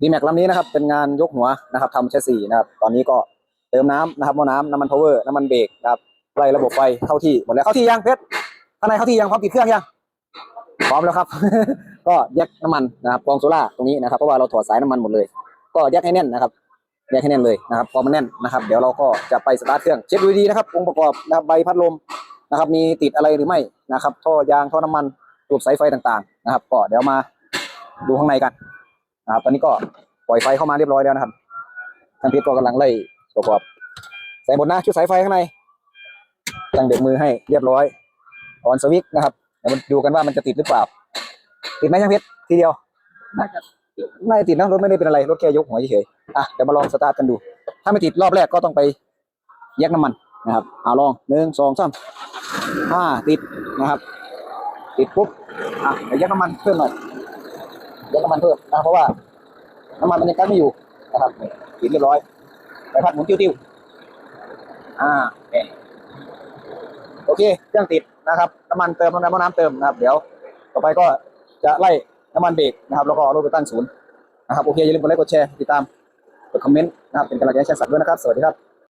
ดีแม็กลำนี้นะครับเป็นงานยกหัวนะครับทำแชสซีนะครับตอนนี้ก็เติมน้ำนะครับมอน้ำน้ำมันพาวเวอร์น้ำมันเบรกนะครับไล่ระบบไฟเข้าที่หมดแล้วเข้าที่ยังเพชรข้างในเข้าที่ยังพร้อมติดเครื่องยังพร้อมแล้วครับ ก็แยกน้ำมันนะครับกองโซล่าตรงนี้นะครับเพราะว่าเราถอดสายน้ำมันหมดเลย ก็แยกให้แน่นนะครับแยกให้แน่นเลยนะครับพอมันแน่นนะครับ เดี๋ยวเราก็จะไปสตาร์ทเครื่องเช็คดูดีนะครับองค์ประกอบนะครับใบพัดลมนะครับ มีติดอะไรหรือไม่นะครับท่อยางท่อน้ำมันรูปสายไฟต่างๆ นะครับ ก็เดี๋ยวมาดูข้างในกัน นะครับตอนนี้ก็ปล่อยไฟเข้ามาเรียบร้อยแล้วนะครับท่านพีทก็กำลังไล่ประกอบใส่หมดนะชุดสายไฟข้างในตั้งเด็กมือให้เรียบร้อยออนสวิตช์นะครับเดี๋ยวมาดูกันว่ามันจะติดหรือเปล่า ติดไหมช่างเพชรทีเดียวไม่ติดนะรถไม่ได้เป็นอะไรรถแค่ยกหัวเฉยๆอะเดี๋ยวมาลองสตาร์ทกันดู ถ้าไม่ติดรอบแรกก็ต้องไปแยกน้ำมันนะครับเอาลองหนึ่งสองสามห้าติดนะครับ ติดปุ๊บอะเดี๋ยวแยกน้ำมันเพิ่มหน่อย แยกน้ำมันเพิ่มนะเพราะว่าน้ำมันมันยังกั้นไม่อยู่นะครับติดเรียบร้อยใบพัดหมุนติ้วๆอ่าโอเคโอเคเครื่องติดนะครับน้ำมันเติมน้ำมันน้ำเติมนะครับ เดี๋ยวต่อไปก็จะไล่น้ำมันเบรกนะครับแล้วก็เอารถไปตั้งศูนย์นะครับโอเคอย่าลืมกดไลค์กดแชร์ติดตามกดคอมเมนต์นะครับเป็นกำลังใจให้แชร์สัตว์ด้วยนะครับ สวัสดีครับ